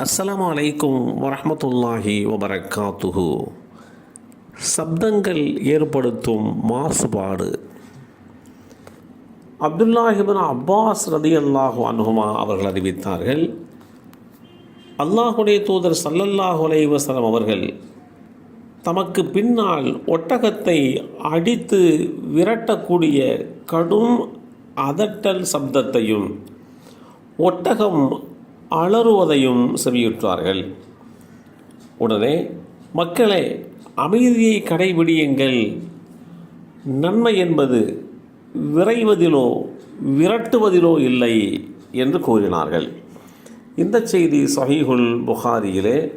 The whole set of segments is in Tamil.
அஸ்லாம் அலைக்கும் வரமத்துல்லாஹி வபரகாத்துஹு சப்தங்கள் ஏற்படுத்தும் மாசுபாடு. அப்துல்லாஹிபின் அப்பாஸ் ரதி அல்லாஹு அனுகுமா அவர்கள் அறிவித்தார்கள் அல்லாஹுடைய தூதர் சல்லல்லாஹு அலைவசலம் அவர்கள் தமக்கு பின்னால் ஒட்டகத்தை அடித்து விரட்டக்கூடிய கடும் அதட்டல் சப்தத்தையும் ஒட்டகம் அலறுவதையும் செவியுற்றார்கள். உடனே மக்களே அமைதியை கடைபிடியுங்கள். நன்மை என்பது விரைவதிலோ விரட்டுவதிலோ இல்லை என்று கூறினார்கள். இந்த செய்தி சஹீஹுல் புகாரியிலே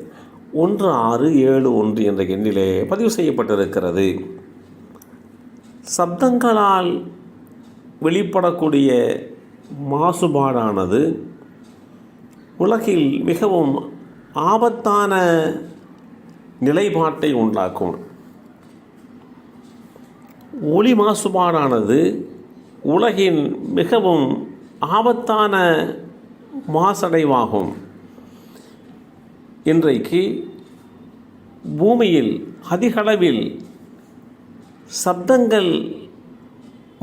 ஒன்று ஆறு ஏழு ஒன்று என்ற எண்ணிலே பதிவு செய்யப்பட்டிருக்கிறது. சப்தங்களால் வெளிப்படக்கூடிய மாசுபாடானது உலகில் மிகவும் ஆபத்தான நிலைப்பாட்டை உண்டாக்கும். ஒளி மாசுபாடானது உலகின் மிகவும் ஆபத்தான மாசடைவாகும். இன்றைக்கு பூமியில் அதிகளவில் சப்தங்கள்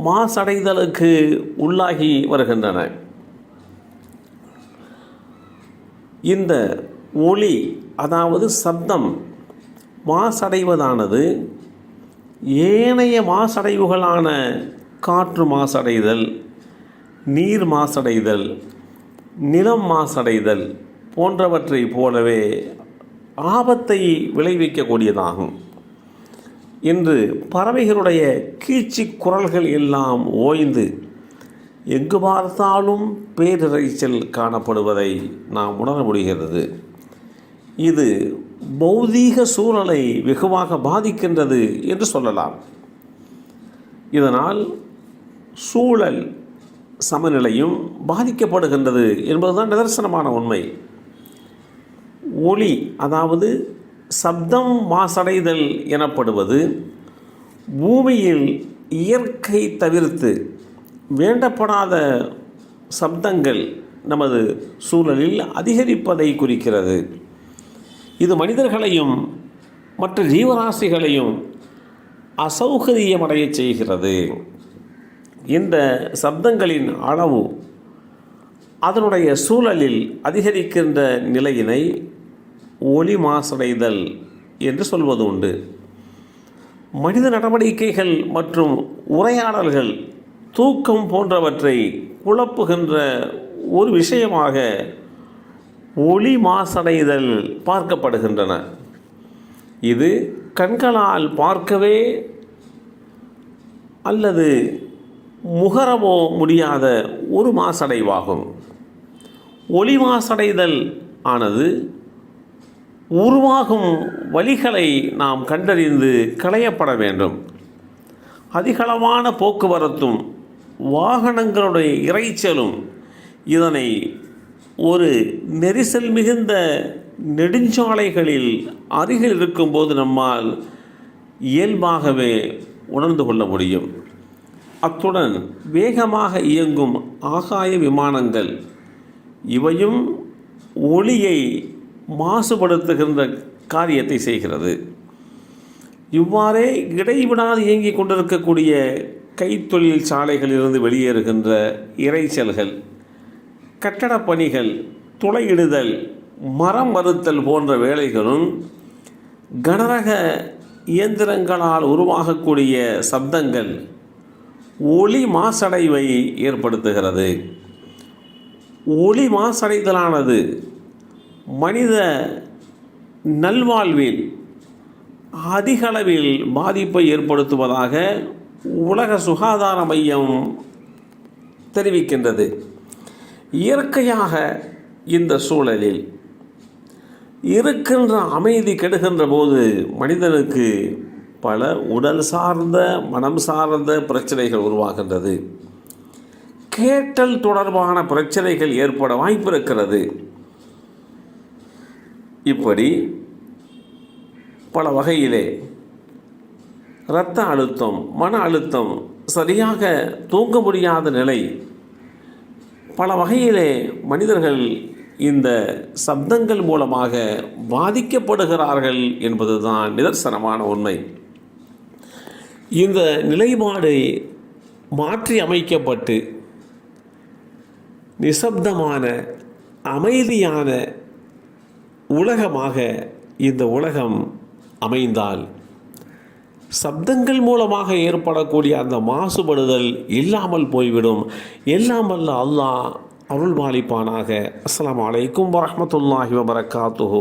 மாசடைதலுக்கு உள்ளாகி வருகின்றன. இந்த ஒளி அதாவது சப்தம் மாசடைவதானது ஏனைய மாசடைவுகளான காற்று மாசடைதல் நீர் மாசடைதல் நிலம் மாசடைதல் போன்றவற்றை போலவே ஆபத்தை விளைவிக்கக்கூடியதாகும். இன்று பறவைகளுடைய கீழ்ச்சி குரல்கள் எல்லாம் ஓய்ந்து எங்கு பார்த்தாலும் பேரிரைச்சல் காணப்படுவதை நாம் உணர முடிகிறது இது பௌதீக சூழலை வெகுவாக பாதிக்கின்றது என்று சொல்லலாம். இதனால் சூழல் சமநிலையும் பாதிக்கப்படுகின்றது என்பதுதான் நிதர்சனமான உண்மை. ஒளி அதாவது சப்தம் மாசடைதல் எனப்படுவது பூமியில் இயற்கை தவிர்த்து வேண்டப்படாத சப்தங்கள் நமது சூழலில் அதிகரிப்பதை குறிக்கிறது. இது மனிதர்களையும் மற்ற ஜீவராசிகளையும் அசௌகரியமடைய செய்கிறது. இந்த சப்தங்களின் அளவு அதனுடைய சூழலில் அதிகரிக்கின்ற நிலையினை ஒளி மாசடைதல் என்று சொல்வது உண்டு. மனித நடவடிக்கைகள் மற்றும் உரையாடல்கள் தூக்கம் போன்றவற்றை குழப்புகின்ற ஒரு விஷயமாக ஒளி மாசடைதல் பார்க்கப்படுகின்றன. இது கண்களால் பார்க்கவே அல்லது முகரவோ முடியாத ஒரு மாசடைவாகும். ஒளி மாசடைதல் ஆனது உருவாகும் வழிகளை நாம் கண்டறிந்து களையப்பட வேண்டும். அதிகளவான போக்குவரத்தும் வாகனங்களுடைய இறைச்சலும் இதனை ஒரு நெரிசல் மிகுந்த நெடுஞ்சாலைகளில் அருகில் இருக்கும்போது நம்மால் இயல்பாகவே உணர்ந்து கொள்ள முடியும். அத்துடன் வேகமாக இயங்கும் ஆகாய விமானங்கள் இவையும் ஒளியை மாசுபடுத்துகின்ற காரியத்தை செய்கிறது. இவ்வாறே இடைவிடாது இயங்கிக் கொண்டிருக்கக்கூடிய கைத்தொழில் சாலைகளிலிருந்து வெளியேறுகின்ற இறைச்சல்கள் கட்டடப் பணிகள் துளையிடுதல் மரம் மறுத்தல் போன்ற வேலைகளும் கனரக இயந்திரங்களால் உருவாகக்கூடிய சப்தங்கள் ஒளி மாசடைவை ஏற்படுத்துகிறது. ஒளி மாசடைதலானது மனித நல்வாழ்வில் அதிகளவில் பாதிப்பை ஏற்படுத்துவதாக உலக சுகாதார மையம் தெரிவிக்கின்றது. இயற்கையாக இந்த சூழலில் இருக்கின்ற அமைதி கெடுகின்ற போது மனிதனுக்கு பல உடல் சார்ந்த மனம் சார்ந்த பிரச்சனைகள் உருவாகின்றது. கேட்டல் தொடர்பான பிரச்சனைகள் ஏற்பட வாய்ப்பிருக்கிறது. இப்படி பல வகையிலே இரத்த அழுத்தம் மன அழுத்தம் சரியாக தூங்க முடியாத நிலை. பல வகையிலே மனிதர்கள் இந்த சப்தங்கள் மூலமாக பாதிக்கப்படுகிறார்கள் என்பதுதான் நிதர்சனமான உண்மை. இந்த நிலைப்பாடு மாற்றி அமைக்கப்பட்டு நிசப்தமான அமைதியான உலகமாக இந்த உலகம் அமைந்தால் சப்தங்கள் மூலமாக ஏற்படக்கூடிய அந்த மாசுபடுதல் இல்லாமல் போய்விடும். எல்லாம் வல்ல அல்லாஹ் அருள் மாலிப்பானாக அஸ்லாம் அலைக்கும் வரமத்துல்லாஹி வபரகாத்துஹு.